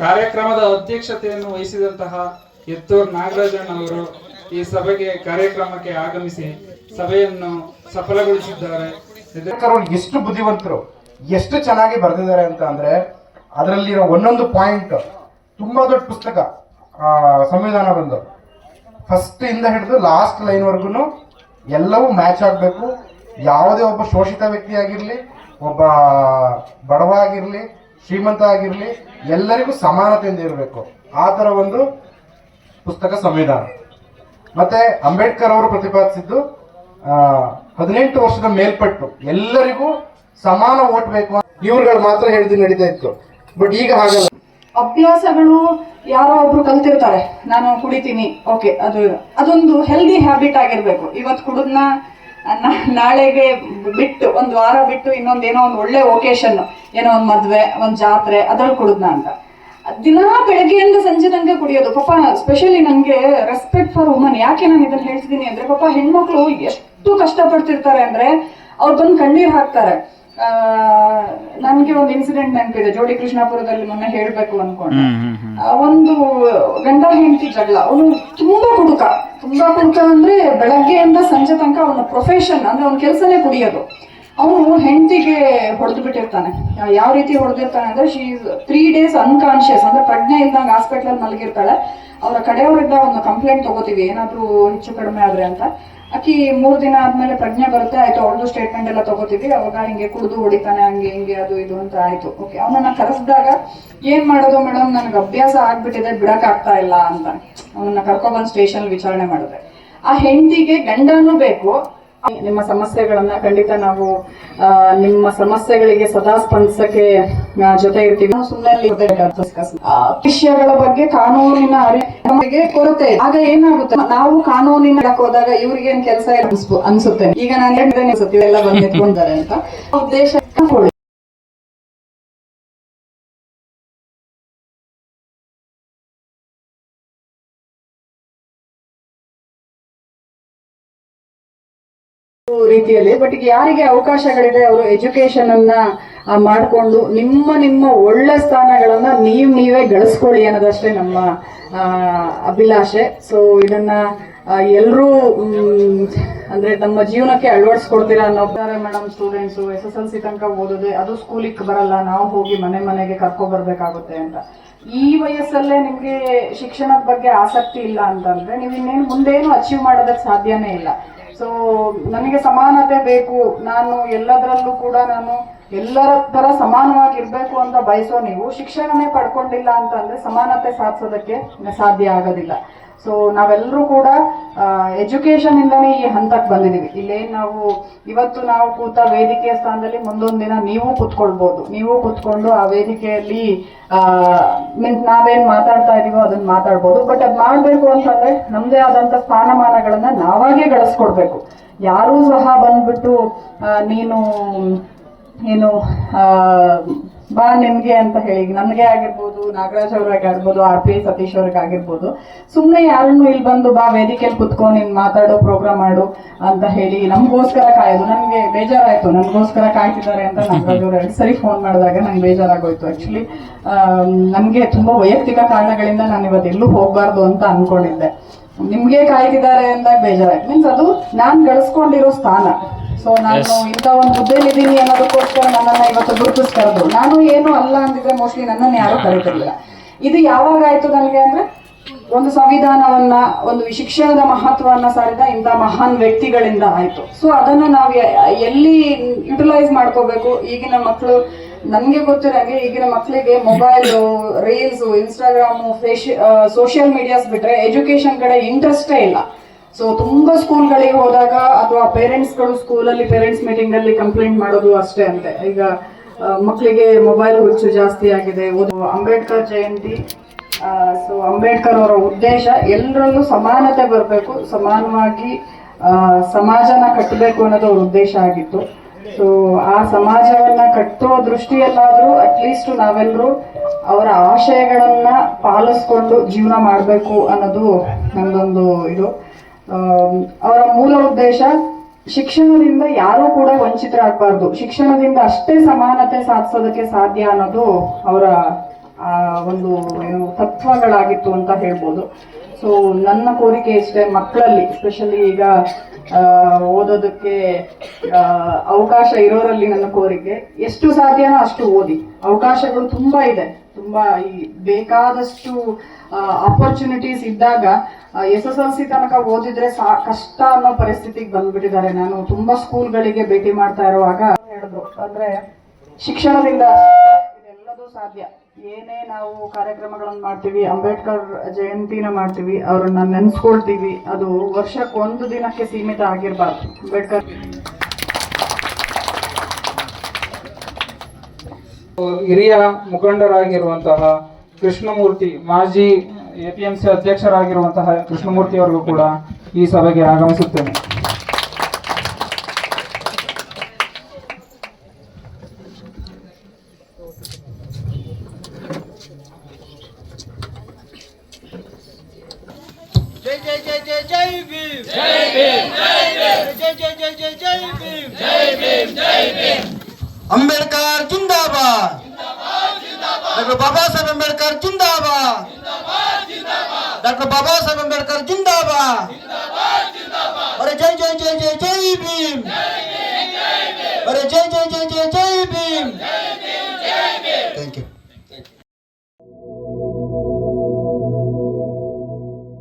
ಕಾರ್ಯಕ್ರಮದ ಅಧ್ಯಕ್ಷತೆಯನ್ನು ವಹಿಸಿದಂತಹ ಎತ್ತೂರ್ ನಾಗರಾಜನ್ ಅವರು ಈ ಸಭೆಗೆ ಕಾರ್ಯಕ್ರಮಕ್ಕೆ ಆಗಮಿಸಿ ಸಭೆಯನ್ನು ಸಫಲಗೊಳಿಸಿದ್ದಾರೆ. ಲೇಖಕರು ಎಷ್ಟು ಬುದ್ಧಿವಂತರು, ಎಷ್ಟು ಚೆನ್ನಾಗಿ ಬರೆದಿದ್ದಾರೆ ಅಂತ ಅಂದ್ರೆ ಅದರಲ್ಲಿರೋ ಒಂದೊಂದು ಪಾಯಿಂಟ್ ತುಂಬಾ ದೊಡ್ಡ ಪುಸ್ತಕ ಸಂವಿಧಾನ ಬಂದು. ಫಸ್ಟ್ ಇಂದ ಹಿಡಿದು ಲಾಸ್ಟ್ ಲೈನ್ ವರ್ಗು ಎಲ್ಲವೂ ಮ್ಯಾಚ್ ಆಗಬೇಕು. ಯಾವುದೇ ಒಬ್ಬ ಶೋಷಿತ ವ್ಯಕ್ತಿ ಆಗಿರಲಿ, ಒಬ್ಬ ಬಡವ ಆಗಿರಲಿ, ಶ್ರೀಮಂತ ಆಗಿರಲಿ, ಎಲ್ಲರಿಗೂ ಸಮಾನತೆಯಿಂದ ಇರಬೇಕು. ಆ ಥರ ಒಂದು ಪುಸ್ತಕ ಸಂವಿಧಾನ. ಮತ್ತೆ ಅಂಬೇಡ್ಕರ್ ಅವರು ಪ್ರತಿಪಾದಿಸಿದ್ದು ಹದಿನೆಂಟು ವರ್ಷದ ಮೇಲ್ಪಟ್ಟು ಎಲ್ಲರಿಗೂ ಸಮಾನ ಓಟ್ ಬೇಕು ಇವ್ರುಗಳು ಮಾತ್ರ ಹೇಳಿದ್ ನಡೀತಾ ಇತ್ತು. ಬಟ್ ಈಗ ಹಾಗಲ್ಲ. ಅಭ್ಯಾಸಗಳು ಯಾರೋ ಒಬ್ರು ಕಲ್ತಿರ್ತಾರೆ. ನಾನು ಕುಡಿತೀನಿ. ಓಕೆ ಅದು ಅದೊಂದು ಹೆಲ್ದಿ ಹ್ಯಾಬಿಟ್ ಆಗಿರ್ಬೇಕು. ಇವತ್ತು ಕುಡಿದ್ನ ನಾಳೆಗೆ ಬಿಟ್ಟು, ಒಂದು ವಾರ ಬಿಟ್ಟು ಇನ್ನೊಂದು ಏನೋ ಒಂದು ಒಳ್ಳೆ ಒಕೇಶನ್ ಏನೋ ಒಂದು ಮದ್ವೆ, ಒಂದು ಜಾತ್ರೆ, ಅದ್ರಲ್ಲಿ ಕುಡಿದ್ನ ಅಂತ. ದಿನಾ ಬೆಳಗ್ಗೆಯಿಂದ ಸಂಜೆ ತನಕ ಕುಡಿಯೋದು. ಪಾಪ ಸ್ಪೆಷಲಿ ನನಗೆ ರೆಸ್ಪೆಕ್ಟ್ ಫಾರ್ ವುಮನ್ ಯಾಕೆ ನಾನು ಇದನ್ನ ಹೇಳ್ತಿದ್ದೀನಿ ಅಂದ್ರೆ ಪಾಪ ಹೆಣ್ಮಕ್ಳು ಎಷ್ಟು ಕಷ್ಟಪಡ್ತಿರ್ತಾರೆ ಅಂದ್ರೆ ಅವ್ರು ಬಂದು ಕಣ್ಣೀರ್ ಹಾಕ್ತಾರೆ. ನನ್ಗೆ ಒಂದು ಇನ್ಸಿಡೆಂಟ್ ನೆನಪಿದೆ. ಜೋಡಿ ಕೃಷ್ಣಾಪುರದಲ್ಲಿ ಮೊನ್ನೆ ಹೇಳ್ಬೇಕು ಅನ್ಕೊಂಡೆ. ಒಂದು ಗಂಡ ಹೆಂಡತಿ ಜಗಳ. ಅವನು ತುಂಬಾ ಕುಡುಕ ತುಂಬಾ ಕುಡುಕ ಅಂದ್ರೆ ಬೆಳಗ್ಗೆಯಿಂದ ಸಂಜೆ ತನಕ ಅವನ ಪ್ರೊಫೆಷನ್ ಅಂದ್ರೆ ಅವನ ಕೆಲಸನೇ ಕುಡಿಯೋದು. ಅವನು ಹೆಂಡತಿಗೆ ಹೊಡೆದು ಬಿಟ್ಟಿರ್ತಾನೆ. ಯಾವ ರೀತಿ ಹೊಡೆದಿರ್ತಾನೆ ಅಂದ್ರೆ ಶೀ ತ್ರೀ ಡೇಸ್ ಅನ್ಕಾನ್ಶಿಯಸ್ ಅಂದ್ರೆ ಪ್ರಜ್ಞೆ ಇಲ್ದಂಗೆ ಹಾಸ್ಪಿಟಲ್ ಮಲಗಿರ್ತಾಳೆ. ಅವರ ಕಡೆಯವರಿಂದ ಒಂದು ಕಂಪ್ಲೇಂಟ್ ತಗೋತೀವಿ. ಏನಾದ್ರೂ ಹೆಚ್ಚು ಕಡಿಮೆ ಆದ್ರೆ ಅಂತ. ಆಕಿ ಮೂರ್ ದಿನ ಆದ್ಮೇಲೆ ಪ್ರಜ್ಞೆ ಬರುತ್ತೆ, ಆಯ್ತು ಅವ್ರದ್ದು ಸ್ಟೇಟ್ಮೆಂಟ್ ಎಲ್ಲ ತಗೋತಿದ್ವಿ ಅವಾಗ ಹಿಂಗೆ ಕುಡಿದು ಹೊಡಿತಾನೆ, ಹಂಗೆ ಹಿಂಗೆ ಅದು ಇದು ಅಂತ ಆಯ್ತು. ಓಕೆ ಅವನನ್ನ ಕರೆಸಿದಾಗ ಏನ್ ಮಾಡೋದು ಮೇಡಮ್ ನನಗೆ ಅಭ್ಯಾಸ ಆಗ್ಬಿಟ್ಟಿದೆ, ಬಿಡಕ್ ಆಗ್ತಾ ಇಲ್ಲ ಅಂತ. ಅವನನ್ನ ಕರ್ಕೊಬಂದ್ ಸ್ಟೇಷನ್ ವಿಚಾರಣೆ ಮಾಡಿದೆ. ಆ ಹೆಂಡತಿಗೆ ಗಂಡನೂ ಬೇಕು ನಿಮ್ಮ ಸಮಸ್ಯೆಗಳನ್ನ ಖಂಡಿತ ನಾವು ನಿಮ್ಮ ಸಮಸ್ಯೆಗಳಿಗೆ ಸದಾ ಸ್ಪಂದಿಸಕ್ಕೆ ಜೊತೆ ಇರ್ತೀವಿ ಸುಮ್ಮನೆ ವಿಷಯಗಳ ಬಗ್ಗೆ ಕಾನೂನಿನ ಅರಿವಿಗೆ ಕೊರತೆ. ಆಗ ಏನಾಗುತ್ತೆ? ನಾವು ಕಾನೂನಿನ ಹೋದಾಗ ಇವ್ರಿಗೆ ಏನ್ ಕೆಲಸ ಅನ್ಸುತ್ತೆ ಈಗ ನಾನು ಹೇಳಿದ್ರೆ ಎಲ್ಲ ಬಂದು ಎತ್ಕೊಂಡಾರೆ ಅಂತ. ಉದ್ದೇಶ ರೀತಿಯಲ್ಲಿ. ಬಟ್ ಯಾರಿಗೆ ಅವಕಾಶಗಳಿದೆ, ಅವರು ಎಜುಕೇಶನ್ ಅನ್ನ ಮಾಡಿಕೊಂಡು ನಿಮ್ಮ ನಿಮ್ಮ ಒಳ್ಳೆ ಸ್ಥಾನಗಳನ್ನ ನೀವು, ನೀವೇ ಗಳಿಸ್ಕೊಳ್ಳಿ ಅನ್ನೋದಷ್ಟೇ ನಮ್ಮ ಅಭಿಲಾಷೆ. ಸೊ ಇದನ್ನ ಎಲ್ಲರೂ ಅಂದ್ರೆ ನಮ್ಮ ಜೀವನಕ್ಕೆ ಅಳವಡಿಸ್ಕೊಡ್ತೀರಾ ಅನ್ನೋ madam students S S L C ತನಕ ಓದೋದೆ, ಅದು ಸ್ಕೂಲಿಗೆ ಬರಲ್ಲ, ನಾವು ಹೋಗಿ ಮನೆ, ಮನೆಗೆ ಕರ್ಕೊ ಬರ್ಬೇಕಾಗುತ್ತೆ ಅಂತ. ಈ ವಯಸ್ಸಲ್ಲೇ ನಿಮ್ಗೆ ಶಿಕ್ಷಣದ ಬಗ್ಗೆ ಆಸಕ್ತಿ ಇಲ್ಲ ಅಂತಂದ್ರೆ, ನೀವು ಇನ್ನೇನು ಮುಂದೇನು ಅಚೀವ್ ಮಾಡೋದಕ್ಕೆ ಸಾಧ್ಯನೇ ಇಲ್ಲ. ಸೊ ನನಗೆ ಸಮಾನತೆ ಬೇಕು. ನಾನು ಎಲ್ಲದರಲ್ಲೂ ಕೂಡ ನಾನು ಎಲ್ಲರ ತರ ಸಮಾನವಾಗಿರ್ಬೇಕು ಅಂತ ಬಯಸೋ ನೀವು, ಶಿಕ್ಷಣನೇ ಪಡ್ಕೊಂಡಿಲ್ಲ ಅಂತ ಅಂದ್ರೆ ಸಮಾನತೆ ಸಾಧಿಸೋದಕ್ಕೆ ಸಾಧ್ಯ ಆಗೋದಿಲ್ಲ. ಸೊ ನಾವೆಲ್ಲರೂ ಕೂಡ ಎಜುಕೇಶನ್ ಇಂದನೇ ಈ ಹಂತಕ್ಕೆ ಬಂದಿದ್ದೀವಿ. ಇಲ್ಲೇನು ನಾವು, ಇವತ್ತು ನಾವು ಕೂತ ವೇದಿಕೆಯ ಸ್ಥಾನದಲ್ಲಿ ಮುಂದೊಂದು ದಿನ ನೀವು ಕೂತ್ಕೊಳ್ಬೋದು. ನೀವು ಕೂತ್ಕೊಂಡು ಆ ವೇದಿಕೆಯಲ್ಲಿ ಮೀನ್ಸ್ ನಾವೇನ್ ಮಾತಾಡ್ತಾ ಇದೀವೋ ಅದನ್ನ ಮಾತಾಡ್ಬೋದು. ಬಟ್ ಅದು ಮಾಡಬೇಕು ಅಂತಂದ್ರೆ ನಮ್ದೇ ಆದಂತ ಸ್ಥಾನಮಾನಗಳನ್ನ ನಾವಾಗೇ ಗಳಿಸ್ಕೊಡ್ಬೇಕು. ಯಾರೂ ಸಹ ಬಂದ್ಬಿಟ್ಟು ನೀನು ಏನು ಬಾ ನಿಮಗೆ ಅಂತ ಹೇಳಿ. ನಮಗೆ ಆಗಿರ್ಬೋದು, ನಾಗರಾಜ್ ಅವ್ರಿಗೆ ಆಗಿರ್ಬೋದು, ಆರ್ ಪಿ ಸತೀಶ್ ಅವ್ರಿಗೆ ಆಗಿರ್ಬೋದು. ಸುಮ್ಮನೆ ಯಾರನ್ನು ಇಲ್ಲಿ ಬಂದು ಬಾ ವೇದಿಕೆಯಲ್ಲಿ ಕುತ್ಕೊಂಡು ನೀನು ಮಾತಾಡೋ ಪ್ರೋಗ್ರಾಮ್ ಮಾಡು ಅಂತ ಹೇಳಿ ನಮಗೋಸ್ಕರ ಕಾಯೋದು. ನನಗೆ ಬೇಜಾರಾಯಿತು. ನನಗೋಸ್ಕರ ಕಾಯ್ತಿದ್ದಾರೆ ಅಂತ ನಾಗರಾಜ್ ಅವರು ಎರಡು ಸರಿ ಫೋನ್ ಮಾಡಿದಾಗ ನಂಗೆ ಬೇಜಾರಾಗೋಯ್ತು. ಆ್ಯಕ್ಚುಲಿ ನನಗೆ ತುಂಬ ವೈಯಕ್ತಿಕ ಕಾರಣಗಳಿಂದ ನಾನು ಇವತ್ತು ಎಲ್ಲೂ ಹೋಗಬಾರ್ದು ಅಂತ ಅನ್ಕೊಂಡಿದ್ದೆ. ನಿಮಗೆ ಕಾಯ್ತಿದ್ದಾರೆ ಅಂದಾಗ ಬೇಜಾರಾಯ್ತು. ಮೀನ್ಸ್ ಅದು ನಾನು ಗಳಿಸ್ಕೊಂಡಿರೋ ಸ್ಥಾನ. ಸೊ ನಾನು ಇಂಥ ಒಂದು ಹುದ್ದೆಯಲ್ಲಿದ್ದೀನಿ ಅನ್ನೋದಕ್ಕೋಸ್ಕರ ನನ್ನನ್ನ ಇವತ್ತು ಗುರುತಿಸ್ ಕರೆದು ನಾನು ಏನು ಅಲ್ಲ ಅಂದಿದ್ರೆ ಮೋಸ್ಟ್ಲಿ ನನ್ನನ್ನು ಯಾರು ಕರೀತಿರ್ಲಿಲ್ಲ ಇದು ಯಾವಾಗ ಆಯ್ತು ನನಗೆ ಅಂದ್ರೆ ಒಂದು ಸಂವಿಧಾನವನ್ನ ಒಂದು ಶಿಕ್ಷಣದ ಮಹತ್ವವನ್ನ ಸಾರಿದ ಇಂಥ ಮಹಾನ್ ವ್ಯಕ್ತಿಗಳಿಂದ ಆಯ್ತು. ಸೊ ಅದನ್ನ ನಾವು ಎಲ್ಲಿ ಯುಟಿಲೈಸ್ ಮಾಡ್ಕೋಬೇಕು? ಈಗಿನ ಮಕ್ಕಳು ನನಗೆ ಗೊತ್ತಿರೋಂಗೆ ಈಗಿನ ಮಕ್ಕಳಿಗೆ ಮೊಬೈಲ್ ರೀಲ್ಸ್ ಇನ್ಸ್ಟಾಗ್ರಾಮ್ ಫೇಶ್ ಸೋಷಿಯಲ್ ಮೀಡಿಯಾಸ್ ಬಿಟ್ರೆ ಎಜುಕೇಶನ್ ಕಡೆ ಇಂಟ್ರೆಸ್ಟೇ ಇಲ್ಲ. ಸೊ ತುಂಬಾ ಸ್ಕೂಲ್ಗಳಿಗೆ ಹೋದಾಗ ಅಥವಾ ಪೇರೆಂಟ್ಸ್ಗಳು ಸ್ಕೂಲಲ್ಲಿ ಪೇರೆಂಟ್ಸ್ ಮೀಟಿಂಗ್ ಅಲ್ಲಿ ಕಂಪ್ಲೇಂಟ್ ಮಾಡೋದು ಅಷ್ಟೇ ಅಂತೆ. ಈಗ ಮಕ್ಕಳಿಗೆ ಮೊಬೈಲ್ ಹುಚ್ಚು ಜಾಸ್ತಿ ಆಗಿದೆ. ಅಂಬೇಡ್ಕರ್ ಜಯಂತಿ ಸೊ ಅಂಬೇಡ್ಕರ್ ಅವರ ಉದ್ದೇಶ ಎಲ್ಲರಲ್ಲೂ ಸಮಾನತೆ ಬರಬೇಕು, ಸಮಾನವಾಗಿ ಸಮಾಜನ ಕಟ್ಟಬೇಕು ಅನ್ನೋದು ಅವ್ರ ಉದ್ದೇಶ ಆಗಿತ್ತು. ಸೊ ಆ ಸಮಾಜವನ್ನ ಕಟ್ಟುವ ದೃಷ್ಟಿಯಲ್ಲಾದರೂ ಅಟ್ಲೀಸ್ಟ್ ನಾವೆಲ್ಲರೂ ಅವರ ಆಶಯಗಳನ್ನ ಪಾಲಿಸ್ಕೊಂಡು ಜೀವನ ಮಾಡಬೇಕು ಅನ್ನೋದು ನನ್ನದೊಂದು ಇದು. ಅವರ ಮೂಲ ಉದ್ದೇಶ ಶಿಕ್ಷಣದಿಂದ ಯಾರೂ ಕೂಡ ವಂಚಿತರಾಗಬಾರ್ದು. ಶಿಕ್ಷಣದಿಂದ ಅಷ್ಟೇ ಸಮಾನತೆ ಸಾಧಿಸೋದಕ್ಕೆ ಸಾಧ್ಯ ಅನ್ನೋದು ಅವರ ಒಂದು, ಏನು, ತತ್ವಗಳಾಗಿತ್ತು ಅಂತ ಹೇಳ್ಬೋದು. ಸೊ ನನ್ನ ಕೋರಿಕೆ ಇಷ್ಟೇ ಮಕ್ಕಳಲ್ಲಿ ಎಸ್ಪೆಷಲಿ ಈಗ ಓದೋದಕ್ಕೆ ಅವಕಾಶ ಇರೋರಲ್ಲಿ ನನ್ನ ಕೋರಿಕೆ. ಎಷ್ಟು ಸಾಧ್ಯನೋ ಅಷ್ಟು ಓದಿ. ಅವಕಾಶಗಳು ತುಂಬ ಇದೆ. ತುಂಬ ಈ ಬೇಕಾದಷ್ಟು ಅಪರ್ಚುನಿಟೀಸ್ ಇದ್ದಾಗ ಎಸ್ ಎಸ್ ಎಲ್ ಸಿ ತನಕ ಓದಿದ್ರೆ ಸಾ ಕಷ್ಟ ಅನ್ನೋ ಪರಿಸ್ಥಿತಿಗೆ ಬಂದ್ಬಿಟ್ಟಿದ್ದಾರೆ. ನಾನು ತುಂಬಾ ಸ್ಕೂಲ್ಗಳಿಗೆ ಭೇಟಿ ಮಾಡ್ತಾ ಇರುವಾಗ ಹೇಳಿದ್ರು. ಅಂದ್ರೆ, ಶಿಕ್ಷಣದಿಂದ ಸಾಧ್ಯ. ಏನೇ ನಾವು ಕಾರ್ಯಕ್ರಮಗಳನ್ನು ಮಾಡ್ತೀವಿ, ಅಂಬೇಡ್ಕರ್ ಜಯಂತಿನ ಮಾಡ್ತೀವಿ, ಅವ್ರನ್ನ ನೆನೆಸ್ಕೊಳ್ತೀವಿ, ಅದು ವರ್ಷಕ್ಕೆ ಒಂದು ದಿನಕ್ಕೆ ಸೀಮಿತ ಆಗಿರ್ಬಾರ್ದು. ಅಂಬೇಡ್ಕರ್ ಹಿರಿಯ ಮುಖಂಡರಾಗಿರುವಂತಹ ಕೃಷ್ಣಮೂರ್ತಿ, ಮಾಜಿ ಎಪಿಎಂಸಿ ಅಧ್ಯಕ್ಷರಾಗಿರುವಂತಹ ಕೃಷ್ಣಮೂರ್ತಿ ಅವರಿಗೂ ಕೂಡ ಈ ಸಭೆಗೆ ಆಗಮಿಸುತ್ತೇನೆ. अंबेडकर जिंदाबाद। डॉक्टर बाबा साहब अंबेडकर जिंदाबाद। डॉक्टर बाबा साहब अंबेडकर जिंदाबाद। अरे जय जय जय जय जय भीम।